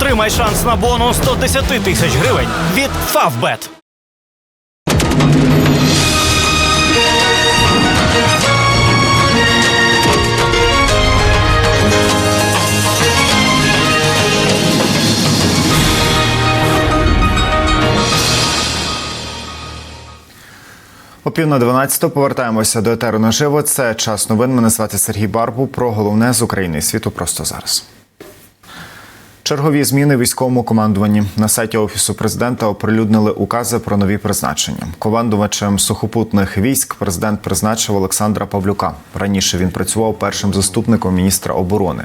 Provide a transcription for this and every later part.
Отримай шанс на бонус 110 тисяч гривень від Favbet. О пів на 12 повертаємося до етеру наживо. Це час новин. Мене звати Сергій Барбу. Про головне з України і світу просто зараз. Чергові зміни військовому командуванні на сайті офісу президента оприлюднили укази про нові призначення. Командувачем сухопутних військ президент призначив Олександра Павлюка. Раніше він працював першим заступником міністра оборони.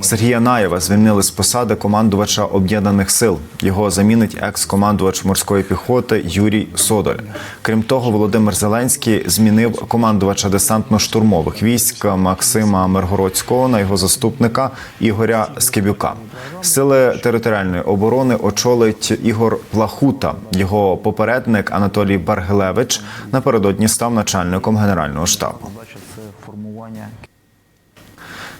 Сергія Наєва звільнили з посади командувача об'єднаних сил. Його замінить екс-командувач морської піхоти Юрій Содоль. Крім того, Володимир Зеленський змінив командувача десантно-штурмових військ Максима Миргородського на його заступника Ігоря Скибюка. Сили територіальної оборони очолить Ігор Плахута. Його попередник Анатолій Баргелевич напередодні став начальником генерального штабу.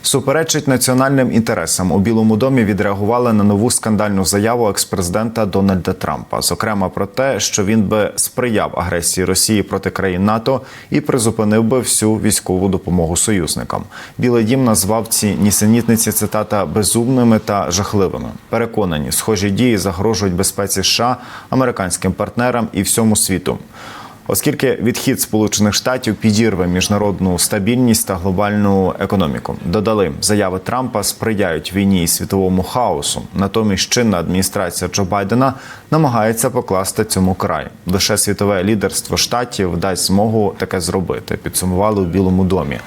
Суперечить національним інтересам у Білому домі відреагували на нову скандальну заяву експрезидента Дональда Трампа, зокрема про те, що він би сприяв агресії Росії проти країн НАТО і призупинив би всю військову допомогу союзникам. Білий дім назвав ці нісенітниці цитата безумними та жахливими. Переконані, схожі дії загрожують безпеці США, американським партнерам і всьому світу. Оскільки відхід Сполучених Штатів підірве міжнародну стабільність та глобальну економіку, додали заяви Трампа сприяють війні і світовому хаосу. Натомість чинна адміністрація Джо Байдена намагається покласти цьому край. Лише світове лідерство штатів дасть змогу таке зробити. Підсумували у Білому домі.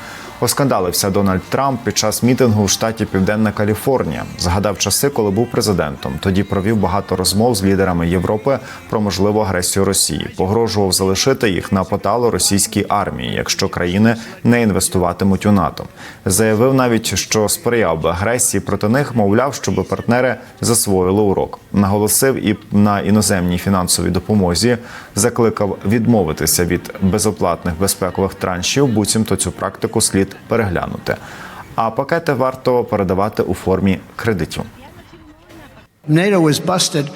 Оскандалився Дональд Трамп під час мітингу в штаті Південна Каліфорнія. Згадав часи, коли був президентом. Тоді провів багато розмов з лідерами Європи про можливу агресію Росії. Погрожував залишити їх на поталу російській армії, якщо країни не інвестуватимуть у НАТО. Заявив навіть, що сприяв би агресії проти них, мовляв, щоб партнери засвоїли урок. Наголосив і на іноземній фінансовій допомозі. Закликав відмовитися від безоплатних безпекових траншів. Буцімто цю практику слід переглянути. А пакети варто передавати у формі кредитів. NATO was busted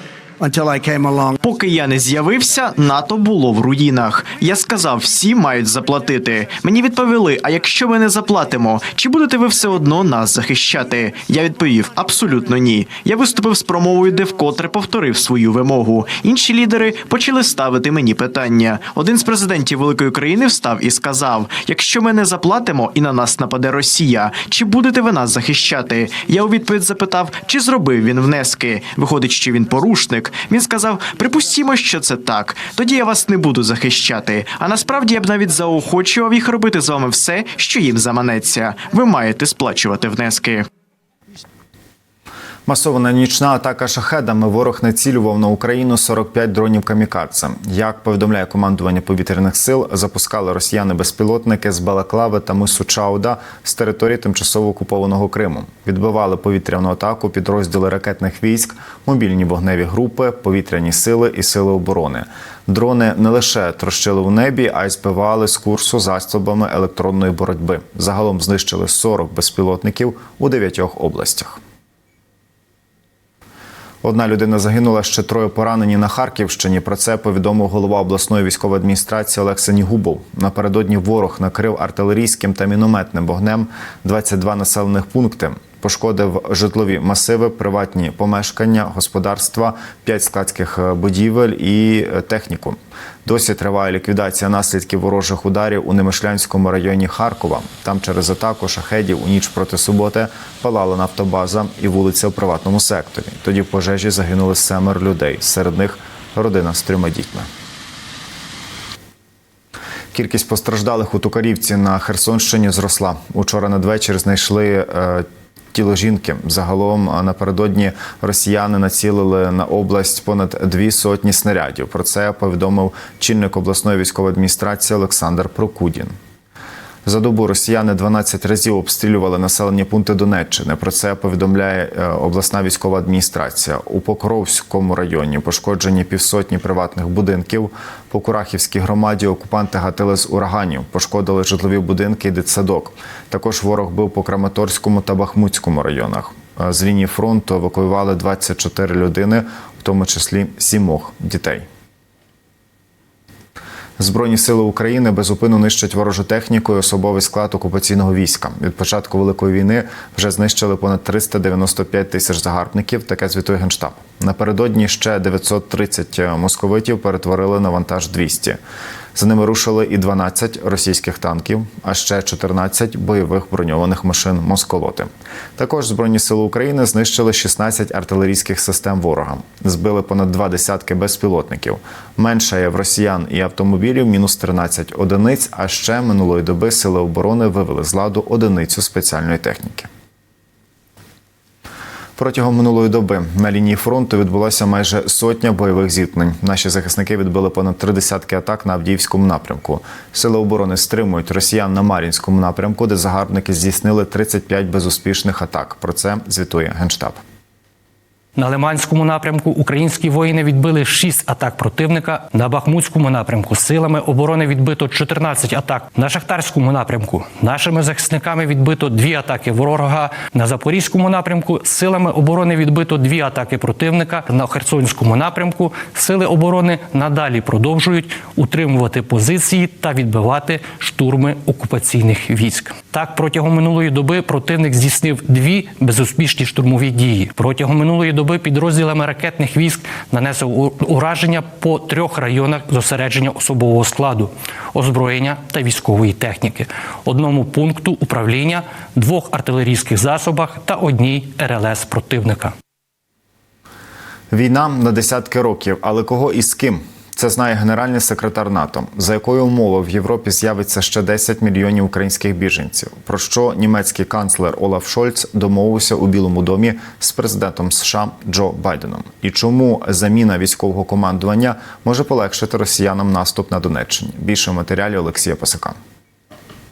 Поки я не з'явився, НАТО було в руїнах. Я сказав, всі мають заплатити. Мені відповіли: а якщо ми не заплатимо, чи будете ви все одно нас захищати? Я відповів: абсолютно ні. Я виступив з промовою, де вкотре повторив свою вимогу. Інші лідери почали ставити мені питання. Один з президентів великої країни встав і сказав: якщо ми не заплатимо і на нас нападе Росія, чи будете ви нас захищати? Я у відповідь запитав, чи зробив він внески. Виходить, що він порушник. Він сказав: припустімо, що це так. Тоді я вас не буду захищати. А насправді я б навіть заохочував їх робити з вами все, що їм заманеться. Ви маєте сплачувати внески. Масована нічна атака шахедами. Ворог націлював на Україну 45 дронів камікадзе. Як повідомляє командування повітряних сил, запускали росіяни безпілотники з Балаклави та мису Чауда з території тимчасово окупованого Криму. Відбивали повітряну атаку підрозділи ракетних військ, мобільні вогневі групи, повітряні сили і сили оборони. Дрони не лише трощили у небі, а й збивали з курсу засобами електронної боротьби. Загалом знищили 40 безпілотників у дев'ятьох областях. Одна людина загинула, ще троє поранені на Харківщині. Про це повідомив голова обласної військової адміністрації Олексій Нігубов. Напередодні ворог накрив артилерійським та мінометним вогнем 22 населених пункти. Пошкодив житлові масиви, приватні помешкання, господарства, 5 складських будівель і техніку. Досі триває ліквідація наслідків ворожих ударів у Немишлянському районі Харкова. Там через атаку шахедів у ніч проти суботи палала нафтобаза і вулиця в приватному секторі. Тоді в пожежі загинули семеро людей. Серед них родина з трьома дітьми. Кількість постраждалих у Тукарівці на Херсонщині зросла. Учора надвечір знайшли е, тіло жінки. Загалом напередодні росіяни націлили на область понад дві сотні снарядів. Про це повідомив чинник обласної військової адміністрації Олександр Прокудін. За добу росіяни 12 разів обстрілювали населені пункти Донеччини. Про це повідомляє е, обласна військова адміністрація. У Покровському районі пошкоджені півсотні приватних будинків. По Курахівській громаді окупанти гатили з ураганів, пошкодили житлові будинки і дитсадок. Також ворог бив по Краматорському та Бахмутському районах. Е, З лінії фронту евакуювали 24 людини, в тому числі сімох дітей. Збройні сили України безупину нищать ворожу техніку і особовий склад окупаційного війська. Від початку великої війни вже знищили понад 395 тисяч загарбників. Таке звітує генштаб. Напередодні ще 930 московитів перетворили на вантаж 200. За ними рушили і 12 російських танків, а ще 14 бойових броньованих машин Москолоти. Також збройні сили України знищили 16 артилерійських систем ворога, збили понад два десятки безпілотників. Менше є в росіян і автомобілів мінус 13 одиниць. А ще минулої доби сили оборони вивели з ладу одиницю спеціальної техніки. Протягом минулої доби на лінії фронту відбулося майже сотня бойових зіткнень. Наші захисники відбили понад три десятки атак на Авдіївському напрямку. Сили оборони стримують росіян на Мар'їнському напрямку, де загарбники здійснили 35 безуспішних атак. Про це звітує генштаб. На Лиманському напрямку українські воїни відбили 6 атак противника. На Бахмутському напрямку силами оборони відбито 14 атак. На Шахтарському напрямку нашими захисниками відбито 2 атаки ворога. На Запорізькому напрямку силами оборони відбито 2 атаки противника. На Херсонському напрямку сили оборони надалі продовжують утримувати позиції та відбивати штурми окупаційних військ. Так, протягом минулої доби противник здійснив дві безуспішні штурмові дії. Протягом минулої доби підрозділами ракетних військ нанесли ураження по трьох районах зосередження особового складу, озброєння та військової техніки, одному пункту управління, двох артилерійських засобах та одній РЛС противника. Війна на десятки років, але кого і з ким? Це знає генеральний секретар НАТО. За якою умовою в Європі з'явиться ще 10 мільйонів українських біженців. Про що німецький канцлер Олаф Шольц домовився у Білому домі з президентом США Джо Байденом. І чому заміна військового командування може полегшити росіянам наступ на Донеччині? Більше в матеріалі Олексія Пасака.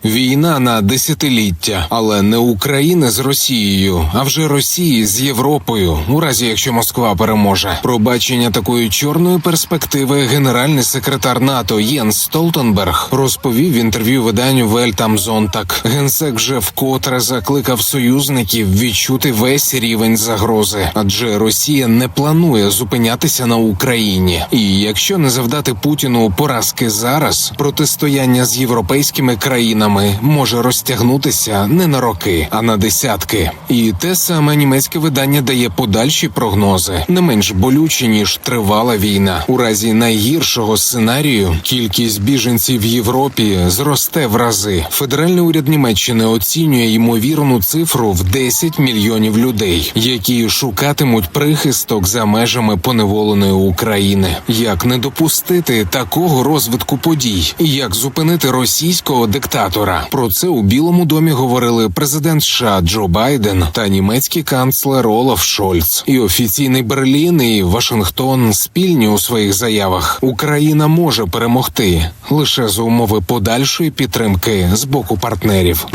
Війна на десятиліття, але не України з Росією, а вже Росії з Європою, у разі якщо Москва переможе. Про бачення такої чорної перспективи генеральний секретар НАТО Єнс Столтенберг розповів в інтерв'ю виданню Вельтам Зонтак. Генсек вже вкотре закликав союзників відчути весь рівень загрози, адже Росія не планує зупинятися на Україні. І якщо не завдати Путіну поразки зараз, протистояння з європейськими країнами може розтягнутися не на роки, а на десятки. І те саме німецьке видання дає подальші прогнози, не менш болючі ніж тривала війна. У разі найгіршого сценарію кількість біженців в Європі зросте в рази. Федеральний уряд Німеччини оцінює ймовірну цифру в 10 мільйонів людей, які шукатимуть прихисток за межами поневоленої України. Як не допустити такого розвитку подій, і як зупинити російського диктатора? Про це у Білому домі говорили президент США Джо Байден та німецький канцлер Олаф Шольц. І офіційний Берлін і Вашингтон спільні у своїх заявах. Україна може перемогти лише за умови подальшої підтримки з боку партнерів.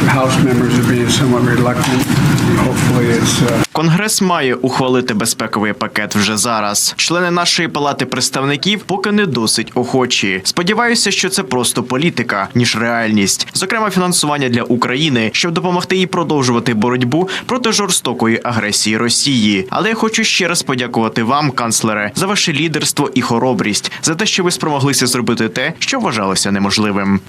Конгрес має ухвалити безпековий пакет вже зараз. Члени нашої палати представників поки не досить охочі. Сподіваюся, що це просто політика ніж реальність, зокрема фінансування для України, щоб допомогти їй продовжувати боротьбу проти жорстокої агресії Росії. Але я хочу ще раз подякувати вам, канцлере, за ваше лідерство і хоробрість, за те, що ви спромоглися зробити те, що вважалося неможливим.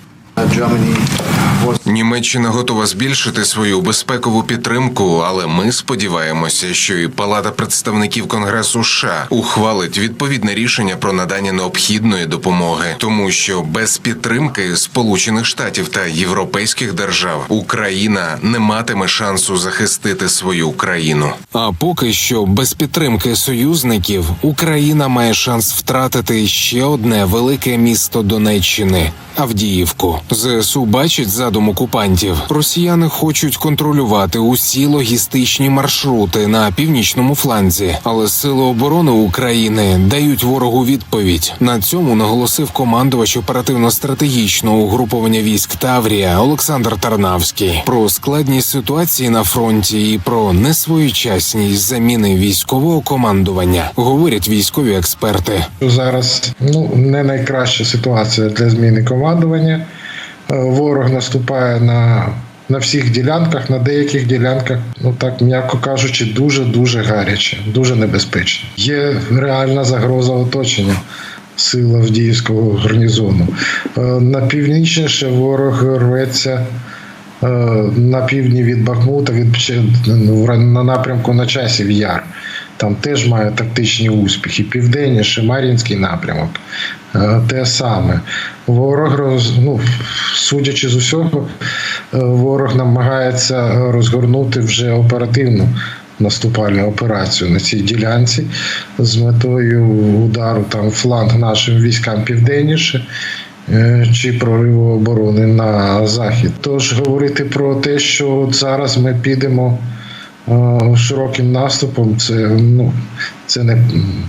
Німеччина готова збільшити свою безпекову підтримку, але ми сподіваємося, що і Палата представників Конгресу США ухвалить відповідне рішення про надання необхідної допомоги, тому що без підтримки Сполучених Штатів та європейських держав Україна не матиме шансу захистити свою країну. А поки що без підтримки союзників Україна має шанс втратити ще одне велике місто Донеччини Авдіївку. ЗСУ бачить задум окупантів. Росіяни хочуть контролювати усі логістичні маршрути на північному фланзі, але сили оборони України дають ворогу відповідь. На цьому наголосив командувач оперативно-стратегічного угруповання військ Таврія Олександр Тарнавський про складність ситуації на фронті і про несвоєчасність заміни військового командування. Говорять військові експерти. Зараз ну не найкраща ситуація для зміни командування. Е, Ворог наступає на на всіх ділянках, на деяких ділянках, ну так м'яко кажучи, дуже дуже гаряче, дуже небезпечно. Є реальна загроза оточення. Сил Авдіївського гарнізону. Е, На північніше ворог рветься е, на півдні від Бахмута, від ну, на напрямку на часів Яр. Там теж має тактичні успіхи. Південніше, Мар'їнський напрямок. е, Те саме. Ворог ну, судячи з усього, е, ворог намагається розгорнути вже оперативну наступальну операцію на цій ділянці з метою удару там фланг нашим військам південніше е, чи прориву оборони на захід. Тож говорити про те, що от зараз ми підемо широким наступом, це ну це не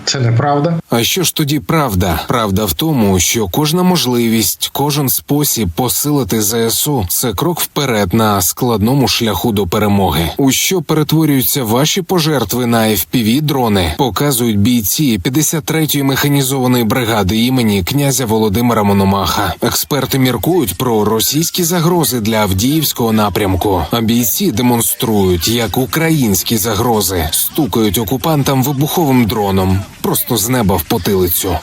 це неправда. А що ж тоді правда? Правда в тому, що кожна можливість, кожен спосіб посилити ЗСУ це крок вперед на складному шляху до перемоги. У що перетворюються ваші пожертви на fpv дрони, показують бійці 53-ї механізованої бригади імені князя Володимира Мономаха. Експерти міркують про російські загрози для Авдіївського напрямку. А бійці демонструють, як українські загрози стукають окупантам вибуховим дроном просто з неба в потилицю.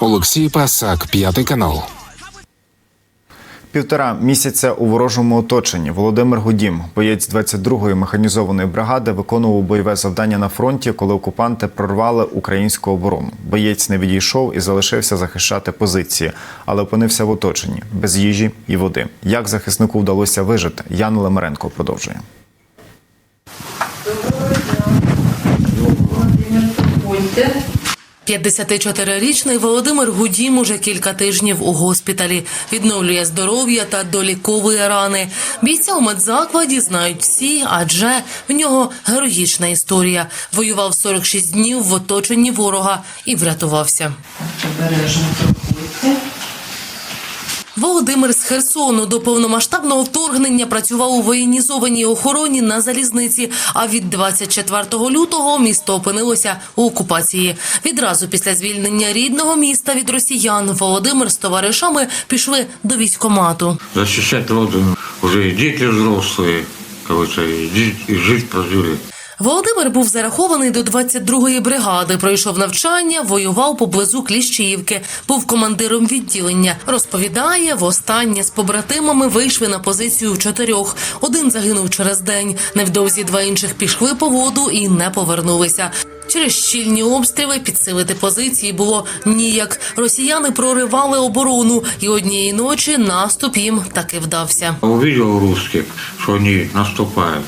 Олексій Пасак, п'ятий канал. Півтора місяця у ворожому оточенні Володимир Гудім, боєць 22-ї механізованої бригади, виконував бойове завдання на фронті, коли окупанти прорвали українську оборону. Боєць не відійшов і залишився захищати позиції, але опинився в оточенні без їжі і води. Як захиснику вдалося вижити? Ян Лемеренко продовжує. 54-річний Володимир Гудім уже кілька тижнів у госпіталі. Відновлює здоров'я та доліковує рани. Бійця у медзакладі знають всі, адже в нього героїчна історія. Воював 46 днів в оточенні ворога і врятувався. Володимир з Херсону до повномасштабного вторгнення працював у воєнізованій охороні на залізниці. А від 24 лютого місто опинилося у окупації. Відразу після звільнення рідного міста від росіян Володимир з товаришами пішли до військомату. защищать родину. Уже и дети взрослые, короче, и, жить- и жизнь прожили. Володимир був зарахований до 22-ї бригади. Пройшов навчання, воював поблизу Кліщіївки. Був командиром відділення. Розповідає, востаннє з побратимами вийшли на позицію в чотирьох. Один загинув через день. Невдовзі два інших пішли по воду і не повернулися. Через щільні обстріли підсилити позиції було ніяк. Росіяни проривали оборону, і однієї ночі наступ їм таки вдався. Увидел русских, что они наступают,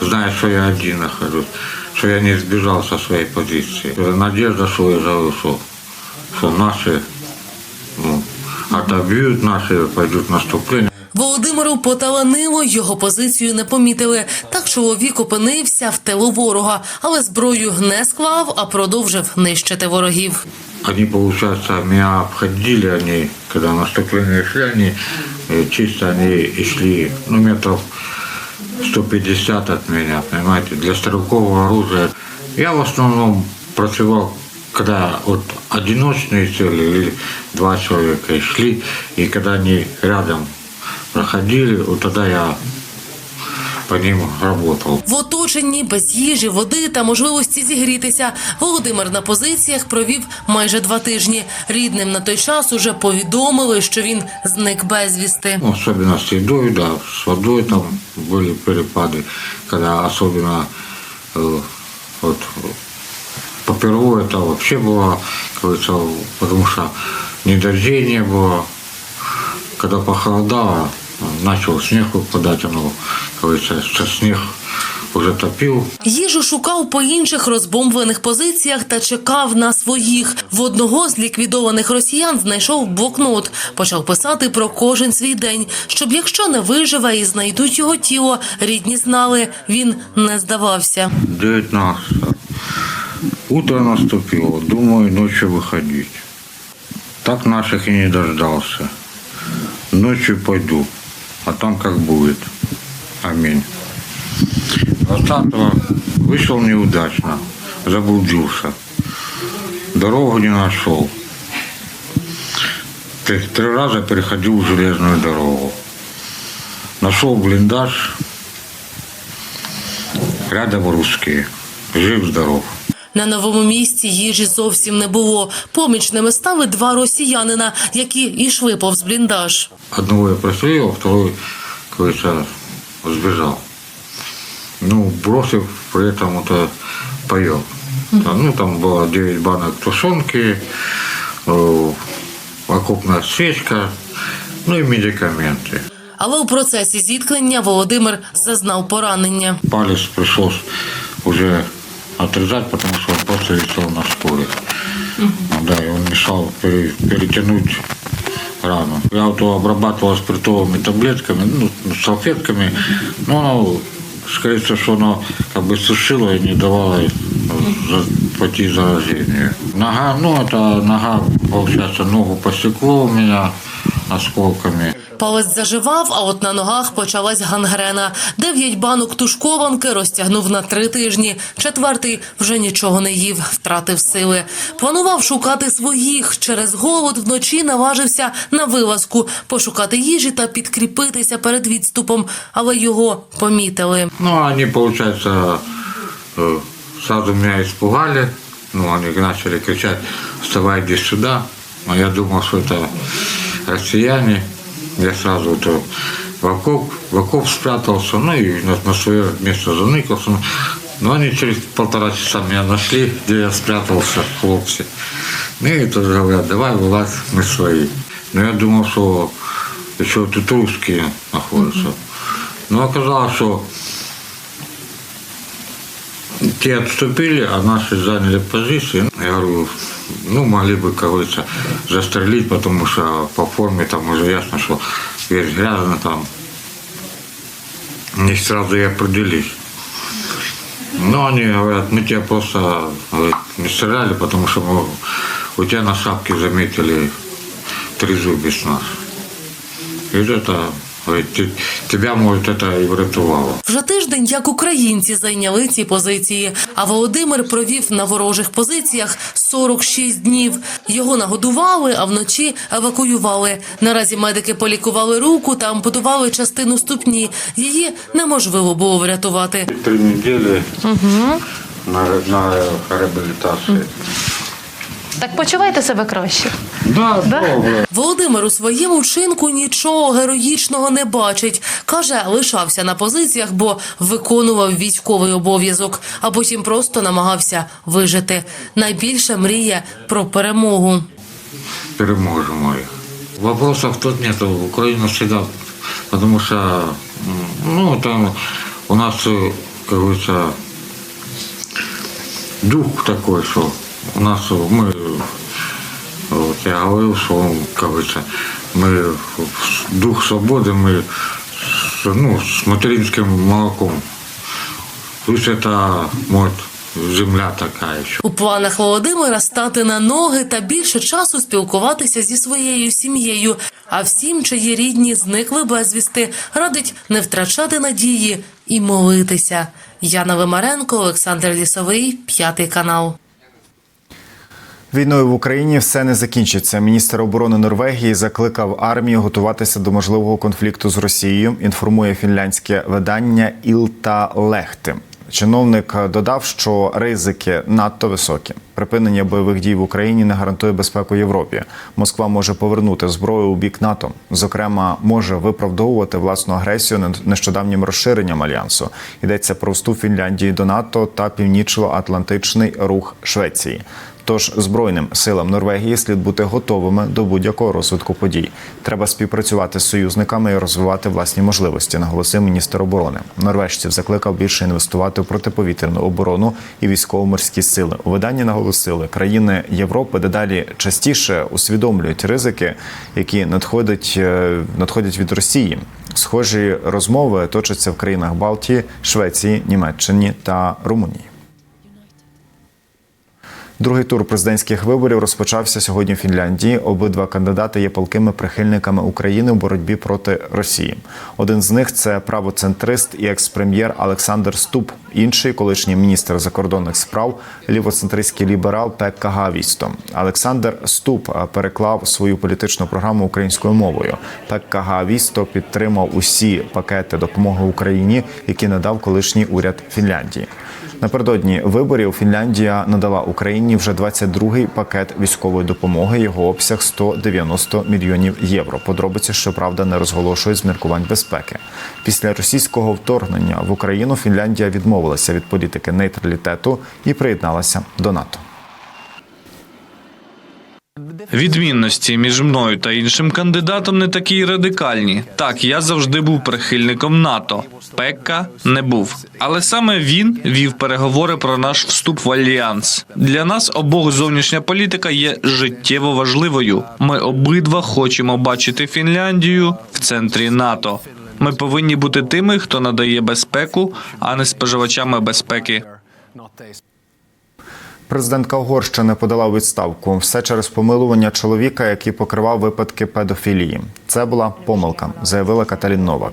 зная, что я один нахожусь, что я не сбежал со своей позиции. Надежда, что я живу, что, что наши ну, отобьют, наши пойдут наступление. Володимиру поталанило, його позицію не помітили. Так чоловік опинився в тилу ворога, але зброю не склав, а продовжив нищити ворогів. Они, получается, меня обходили, они, когда наступление шли, они э, чисто они и шли, ну, метров 150 от меня, понимаете, для стрелкового оружия. Я в основном працевал, когда вот одиночные цели или два человека шли, и когда они рядом проходили, вот тогда я по ним работал. В оточенні без їжі, води та можливості зігрітися. Володимир на позиціях провів майже два тижні. Рідним на той час уже повідомили, що він зник безвісти. Ну, Особенно с едой, да, с водой там были перепады, когда особенно э, вот попервые это вообще было, как говорится, потому что недождение было, когда похолодало, начал снег выпадать, оно, как говорится, что снег уже топил, Їжу шукав по інших розбомблених позиціях та чекав на своїх. В одного з ліквідованих росіян знайшов блокнот. Почав писати про кожен свій день, щоб якщо не виживе і знайдуть його тіло, рідні знали, він не здавався. 19. Утро наступило, думаю, ночью выходить. Так наших и не дождался. Ночью пойду. а там как будет. Аминь. 20 вышел неудачно, заблудился. Дорогу не нашел. Три, три раза переходил железную дорогу. Нашел блиндаж. Рядом русские. Жив-здоров. На новому місці їжі зовсім не було. Помічними стали два росіянина, які йшли повз бліндаж. Одного я прострелил, второй, говорится, сбежал. Ну, бросив при этом это поел. Ну, там было 9 банок тушенки, э, окопная свечка, ну и медикаменты. Але у процесі зіткнення Володимир зазнав поранення. Палец пришлось уже отрезать, потому что он просто висел на шкуре. Да, и он мешал пере- перетянуть рану. Я вот его обрабатывал спиртовыми таблетками, ну, салфетками, но оно, скорее всего, что оно как бы сушило и не давало э, за- пойти заражению. Нога, ну, это нога, получается, ногу посекло у меня осколками. Палець заживав, а от на ногах почалась гангрена. Дев'ять банок тушкованки розтягнув на три тижні. Четвертий вже нічого не їв, втратив сили. Планував шукати своїх. Через голод вночі наважився на вилазку, пошукати їжі та підкріпитися перед відступом, але його помітили. Ну, они, получается, э, сразу меня испугали. Ну, они начали кричать, вставай, иди сюда. А я думал, что это россияне. Я сразу э, в окоп, в окоп спрятался, ну и на, на свое место заныкался. Но они через полтора часа меня нашли, где я спрятался, хлопцы. Ну и тоже говорят, давай вылазь, мы свои. Но я думал, что еще тут русские находятся. Но оказалось, что те отступили, а наши заняли позиции. Я говорю, ну, могли бы, как говорится, застрелить, потому что по форме там уже ясно, что весь грязно там. Не сразу и определись. Но они говорят, мы тебя просто говорит, не стреляли, потому что мы, у тебя на шапке заметили трезубец наш. И это, говорит, «Те- тебя, может, это и врятувало. Вже тиждень, як українці зайняли ці позиції. А Володимир провів на ворожих позиціях 46 днів. Його нагодували, а вночі евакуювали. Наразі медики полікували руку та ампутували частину ступні. Її неможливо було врятувати. Три недели на, на реабілітації. Так почувайте себе краще. Да, добре. Володимир у своєму вчинку нічого героїчного не бачить. Каже, лишався на позиціях, бо виконував військовий обов'язок, а потім просто намагався вижити. Найбільше мріє про перемогу. Переможемо. Вопросов тут нет. Украина всегда, потому что, ну, там у нас, как говорится, дух такой, что нас э, мы, э, вот я говорил, что, как говорится, мы дух свободы, мы, с- ну, с материнским молоком. Пусть это, может, земля такая еще. У планах Володимира стати на ноги та більше часу спілкуватися зі своєю сім'єю. А всім, чиї рідні зникли безвісти, радить не втрачати надії і молитися. Яна Вимаренко, Олександр Лісовий, п'ятий канал. Війною в Україні все не закінчиться. Міністр оборони Норвегії закликав армію готуватися до можливого конфлікту з Росією. Інформує фінляндське видання Ілта Лехти. Чиновник додав, що ризики надто високі. Припинення бойових дій в Україні не гарантує безпеку Європі. Москва може повернути зброю у бік НАТО. Зокрема, може виправдовувати власну агресію над нещодавнім розширенням альянсу. Йдеться про вступ Фінляндії до НАТО та північно-атлантичний рух Швеції. Тож збройним силам Норвегії слід бути готовими до будь-якого розвитку подій. Треба співпрацювати з союзниками і розвивати власні можливості, наголосив міністр оборони. Норвежців закликав більше інвестувати в протиповітряну оборону і військово-морські сили. У виданні наголосили, країни Європи дедалі частіше усвідомлюють ризики, які надходять, е, надходять від Росії. Схожі розмови точаться в країнах Балтії, Швеції, Німеччині та Румунії. Другий тур президентських виборів розпочався сьогодні в Фінляндії. Обидва кандидати є палкими прихильниками України у боротьбі проти Росії. Один з них це правоцентрист і екс-прем'єр Олександр Ступ. Інший колишній міністр закордонних справ, лівоцентристський ліберал Пекка Гавісто. Олександр Ступ е, переклав свою політичну програму українською мовою. Пекка Гавісто підтримав усі пакети допомоги Україні, які надав колишній уряд Фінляндії. Напередодні виборів Фінляндія надала Україні вже 22-й пакет військової допомоги. Його обсяг 190 мільйонів євро. Подробиці, щоправда, не розголошують з міркувань безпеки. Після російського вторгнення в Україну Фінляндія відмовилася від політики нейтралітету і приєдналася до НАТО. Відмінності між мною та іншим кандидатом не такі радикальні. Так, я завжди був прихильником НАТО. Пекка не був. Але саме він вів переговори про наш вступ в альянс. Для нас обох зовнішня політика є життєво важливою. Ми обидва хочемо бачити Фінляндію в центрі НАТО. Ми повинні бути тими, хто надає безпеку, а не споживачами безпеки. Президентка Угорщини подала відставку все через помилування чоловіка, який покривав випадки педофілії. Це була помилка, заявила Каталін Новак.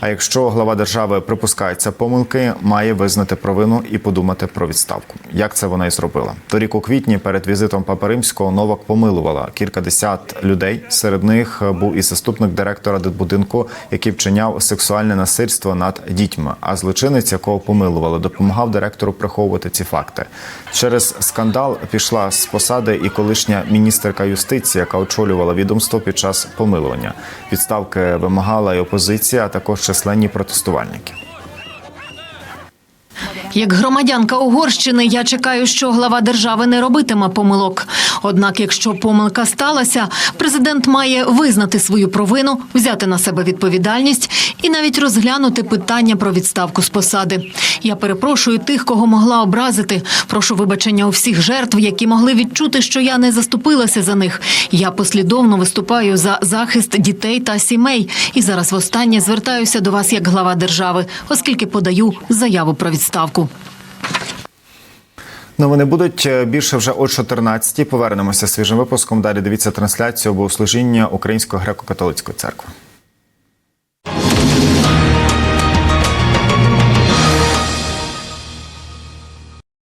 А якщо глава держави припускається помилки, має визнати провину і подумати про відставку. Як це вона і зробила? Торік у квітні перед візитом Папи Римського Новак помилувала кілька десят людей. Серед них був і заступник директора дитбудинку, який вчиняв сексуальне насильство над дітьми. А злочинець, якого помилували, допомагав директору приховувати ці факти. Через скандал пішла з посади і колишня міністерка юстиції, яка очолювала відомство під час помилування. Відставки вимагала і опозиція, а також численні протестувальники. Як громадянка Угорщини, я чекаю, що глава держави не робитиме помилок. Однак, якщо помилка сталася, президент має визнати свою провину, взяти на себе відповідальність і навіть розглянути питання про відставку з посади. Я перепрошую тих, кого могла образити. Прошу вибачення у всіх жертв, які могли відчути, що я не заступилася за них. Я послідовно виступаю за захист дітей та сімей. І зараз востаннє звертаюся до вас як глава держави, оскільки подаю заяву про відставку. Ну, Новини будуть е, більше вже о 14-й. Повернемося свіжим випуском. Далі дивіться трансляцію богослужіння Української греко-католицької церкви.